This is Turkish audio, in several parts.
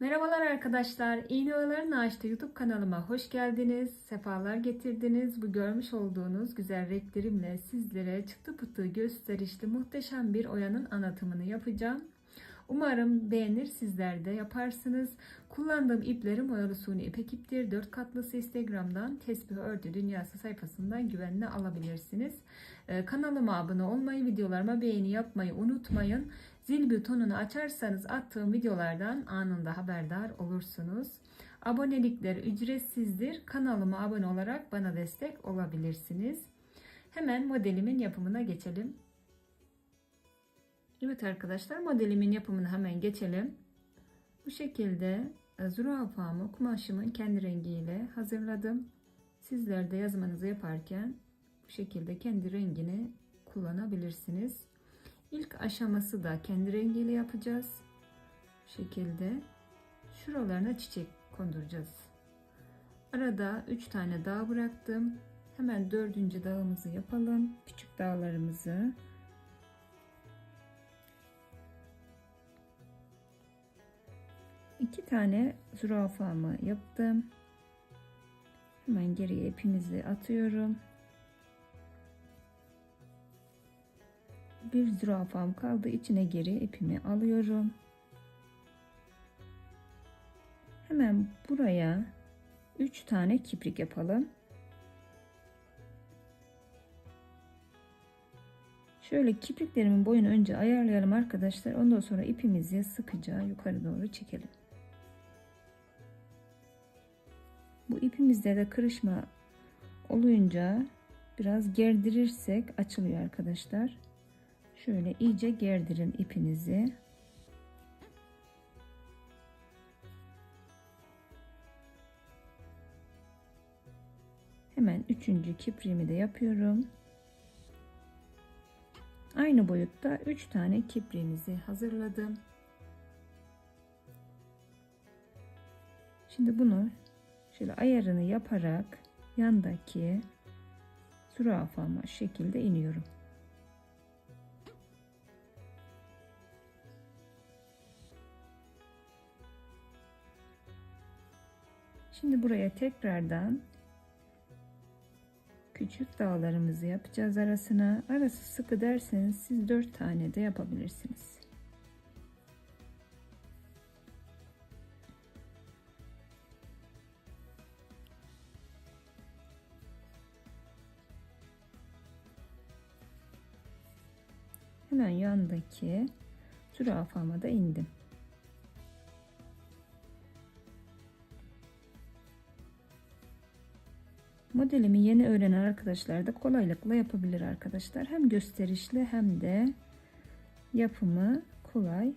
Merhabalar arkadaşlar. İğne Oyaların Ağaç'ta YouTube kanalıma hoş geldiniz. Sefalar getirdiniz. Bu görmüş olduğunuz güzel renklerimle sizlere çıktı pıtı gösterişli muhteşem bir oyanın anlatımını yapacağım. Umarım beğenir sizler de yaparsınız. Kullandığım iplerim oyalı suni ipek iptir. 4 katlısı Instagram'dan Tesbih Ördü Dünyası sayfasından güvenle alabilirsiniz. Ee, kanalıma abone olmayı, videolarıma beğeni yapmayı unutmayın. Zil butonunu açarsanız attığım videolardan anında haberdar olursunuz. Abonelikler ücretsizdir. Kanalıma abone olarak bana destek olabilirsiniz. Hemen modelimin yapımına geçelim. Evet arkadaşlar modelimin yapımına hemen geçelim. Bu şekilde e, zürafamı kumaşımın kendi rengiyle hazırladım. Sizler de yazmanızı yaparken bu şekilde kendi rengini kullanabilirsiniz. İlk aşaması da kendi rengiyle yapacağız. Bu şekilde şuralarına çiçek konduracağız. Arada 3 tane dağ bıraktım. Hemen dördüncü dağımızı yapalım. Küçük dağlarımızı. İki tane zürafamı yaptım. Hemen geriye ipimizi atıyorum. Bir zürafam kaldı. İçine geri ipimi alıyorum. Hemen buraya 3 tane kiprik yapalım. Şöyle kipriklerimin boyunu önce ayarlayalım arkadaşlar. Ondan sonra ipimizi sıkıca yukarı doğru çekelim. Bu ipimizde de kırışma olunca biraz gerdirirsek açılıyor arkadaşlar. Şöyle iyice gerdirin ipinizi. Hemen üçüncü kipriğimi de yapıyorum. Aynı boyutta 3 tane kipriğimizi hazırladım. Şimdi bunu şöyle ayarını yaparak yandaki zürafama şekilde iniyorum. Şimdi buraya tekrardan küçük dağlarımızı yapacağız arasına. Arası sıkı derseniz siz 4 tane de yapabilirsiniz. Hemen yandaki zürafama da indim. Modelimi yeni öğrenen arkadaşlar da kolaylıkla yapabilir arkadaşlar. Hem gösterişli hem de yapımı kolay.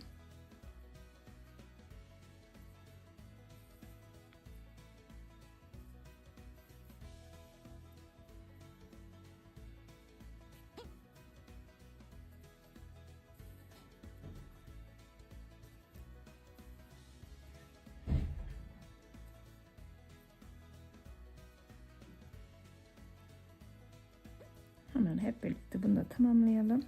Hemen hep birlikte bunu da tamamlayalım.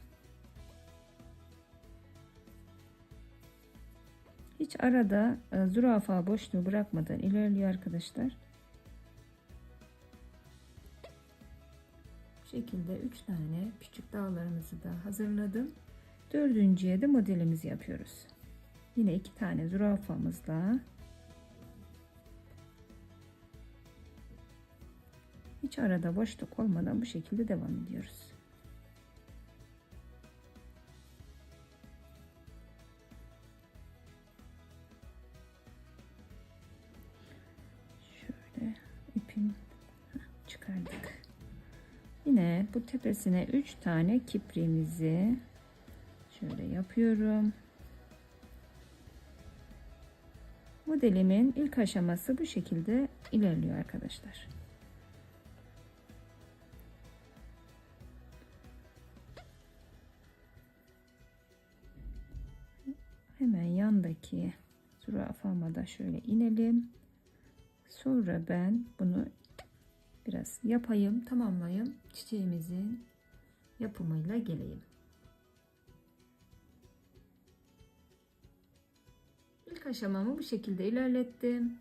Hiç arada e, zürafa boşluğu bırakmadan ilerliyor arkadaşlar. Bu şekilde 3 tane küçük dağlarımızı da hazırladım. Dördüncüye de modelimizi yapıyoruz. Yine iki tane zürafamızla Hiç arada boşluk olmadan bu şekilde devam ediyoruz. Şöyle ipim çıkardık. Yine bu tepesine 3 tane kipriğimizi şöyle yapıyorum. Modelimin ilk aşaması bu şekilde ilerliyor arkadaşlar. Hemen yandaki zürafama da şöyle inelim. Sonra ben bunu biraz yapayım, tamamlayayım. Çiçeğimizin yapımıyla geleyim. İlk aşamamı bu şekilde ilerlettim.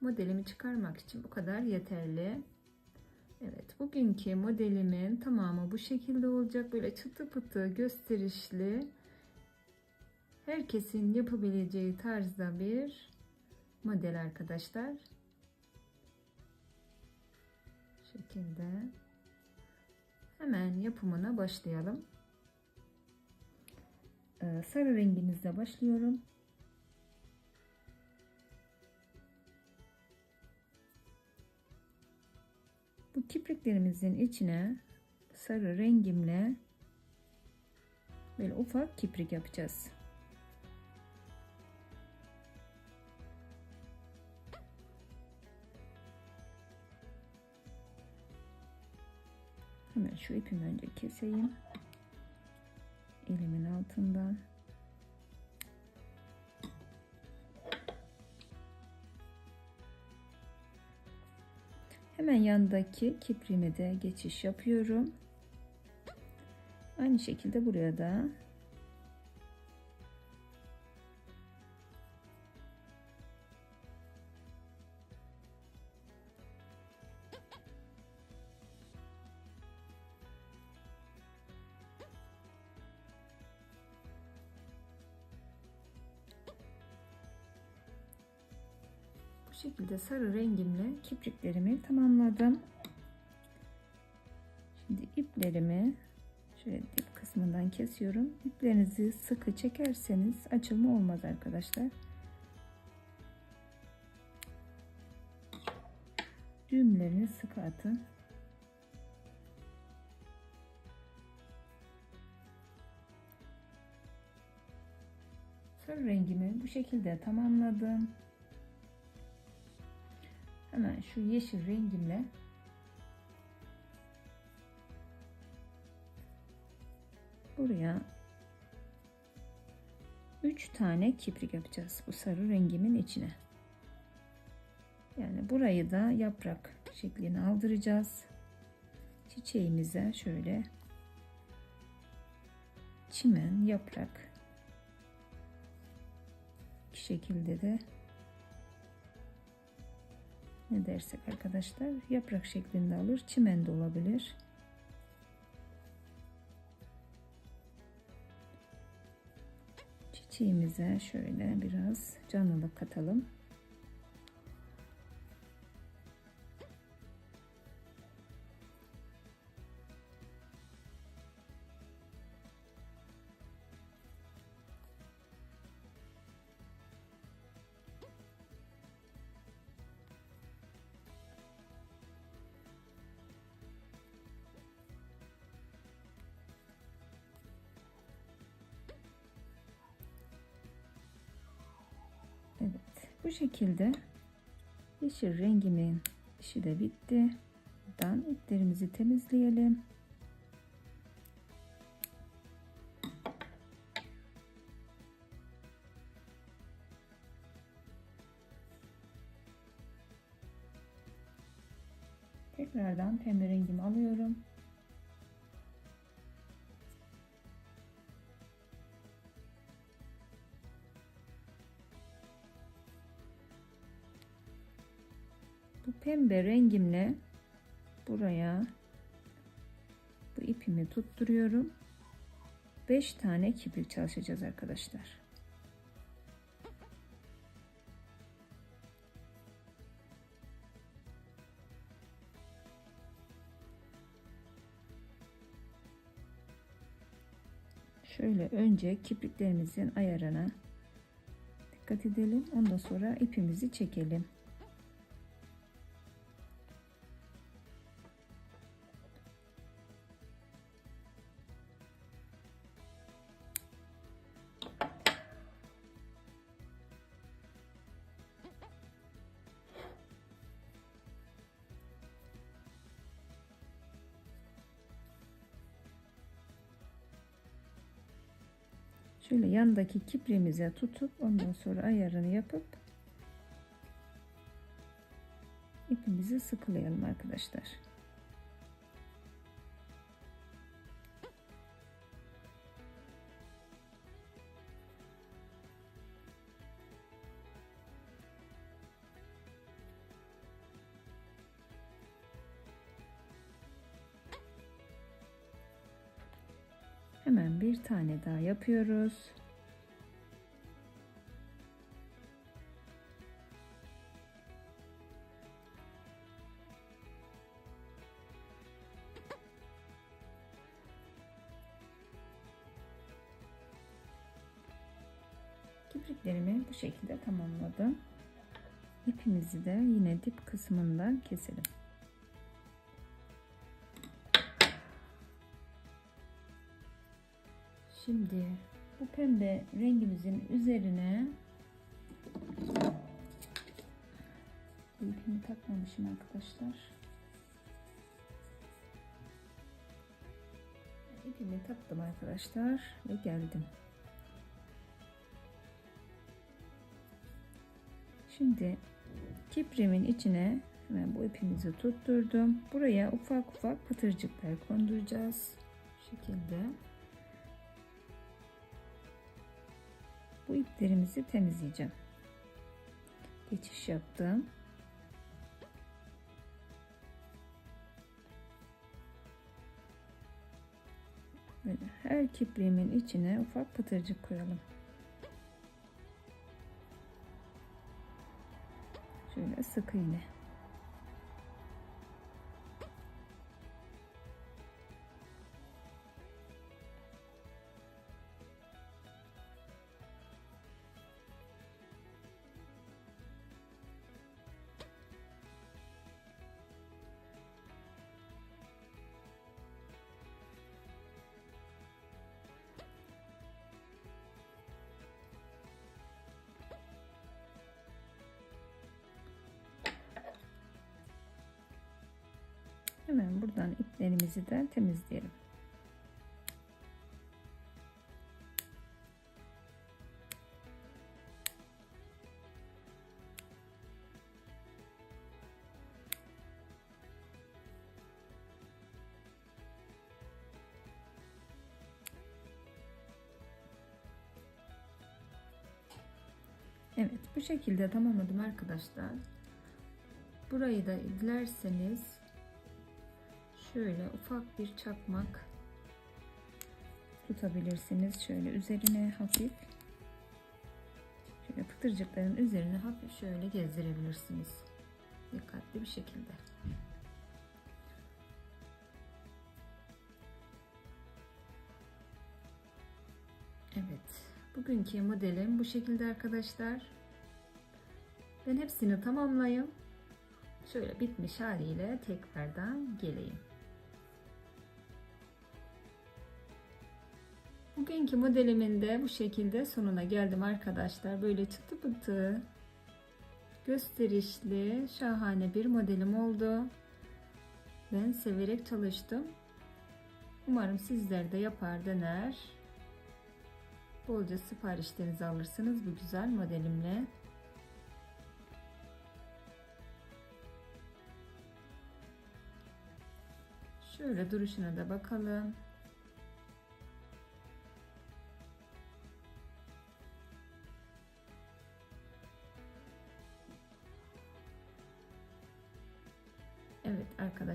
Modelimi çıkarmak için bu kadar yeterli. Evet bugünkü modelimin tamamı bu şekilde olacak. Böyle çıtı pıtı gösterişli. Herkesin yapabileceği tarzda bir model arkadaşlar. şekilde hemen yapımına başlayalım. Ee, sarı rengimizle başlıyorum. Bu kipriklerimizin içine sarı rengimle böyle ufak kiprik yapacağız. Hemen şu ipimi önce keseyim. Elimin altından. Hemen yandaki kiprimi de geçiş yapıyorum. Aynı şekilde buraya da Şekilde sarı rengimle kipriklerimi tamamladım. Şimdi iplerimi şöyle dip kısmından kesiyorum. İplerinizi sıkı çekerseniz açılma olmaz arkadaşlar. Düğümlerini sıkı atın. Sarı rengimi bu şekilde tamamladım. Hemen şu yeşil rengimle buraya 3 tane kiprik yapacağız bu sarı rengimin içine. Yani burayı da yaprak şeklini aldıracağız. Çiçeğimize şöyle çimen yaprak şekilde de ne dersek arkadaşlar yaprak şeklinde alır çimen de olabilir. Çiçeğimize şöyle biraz canlılık katalım bu şekilde yeşil rengimin işi de bitti. Buradan iplerimizi temizleyelim. Tekrardan pembe rengimi alıyorum. Pembe rengimle buraya bu ipimi tutturuyorum. 5 tane kibrit çalışacağız arkadaşlar. Şöyle önce kipriklerimizin ayarına dikkat edelim. Ondan sonra ipimizi çekelim Şöyle yandaki kipremize tutup ondan sonra ayarını yapıp ipimizi sıkılayalım arkadaşlar. Bir tane daha yapıyoruz. Kipriklerimi bu şekilde tamamladım. İpimizi de yine dip kısmından keselim. Şimdi bu pembe rengimizin üzerine ipimi takmamışım arkadaşlar. İpimi taktım arkadaşlar ve geldim. Şimdi kiprimin içine hemen bu ipimizi tutturdum. Buraya ufak ufak pıtırcıklar konduracağız. Bu şekilde. Bu iplerimizi temizleyeceğim. Geçiş yaptım. Böyle her kipriğimin içine ufak pıtırcık koyalım. Şöyle sık iğne. Hemen buradan iplerimizi de temizleyelim. Evet bu şekilde tamamladım arkadaşlar. Burayı da dilerseniz şöyle ufak bir çakmak tutabilirsiniz. Şöyle üzerine hafif şöyle pıtırcıkların üzerine hafif şöyle gezdirebilirsiniz. Dikkatli bir şekilde. Evet. Bugünkü modelim bu şekilde arkadaşlar. Ben hepsini tamamlayayım. Şöyle bitmiş haliyle tekrardan geleyim. Bugünkü modelimin de bu şekilde sonuna geldim arkadaşlar. Böyle çıtı pıtı gösterişli şahane bir modelim oldu. Ben severek çalıştım. Umarım sizler de yapar dener. Bolca siparişlerinizi alırsınız bu güzel modelimle. Şöyle duruşuna da bakalım.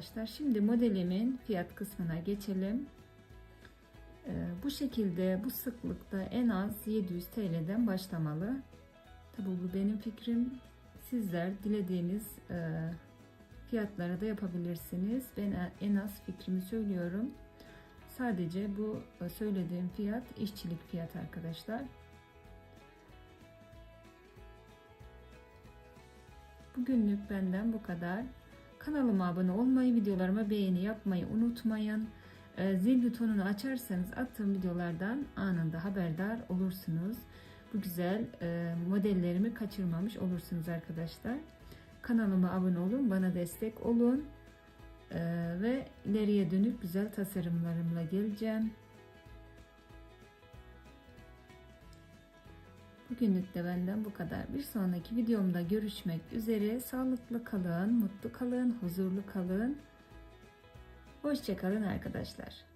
Arkadaşlar şimdi modelimin fiyat kısmına geçelim. Ee, bu şekilde bu sıklıkta en az 700 TL'den başlamalı. Tabi bu benim fikrim. Sizler dilediğiniz e, fiyatlara da yapabilirsiniz. Ben en az fikrimi söylüyorum. Sadece bu e, söylediğim fiyat işçilik fiyat arkadaşlar. Bugünlük benden bu kadar. Kanalıma abone olmayı, videolarıma beğeni yapmayı unutmayın. E, zil butonunu açarsanız attığım videolardan anında haberdar olursunuz. Bu güzel e, modellerimi kaçırmamış olursunuz arkadaşlar. Kanalıma abone olun, bana destek olun. E, ve ileriye dönük güzel tasarımlarımla geleceğim. Bugünlük de benden bu kadar. Bir sonraki videomda görüşmek üzere. Sağlıklı kalın, mutlu kalın, huzurlu kalın. Hoşçakalın arkadaşlar.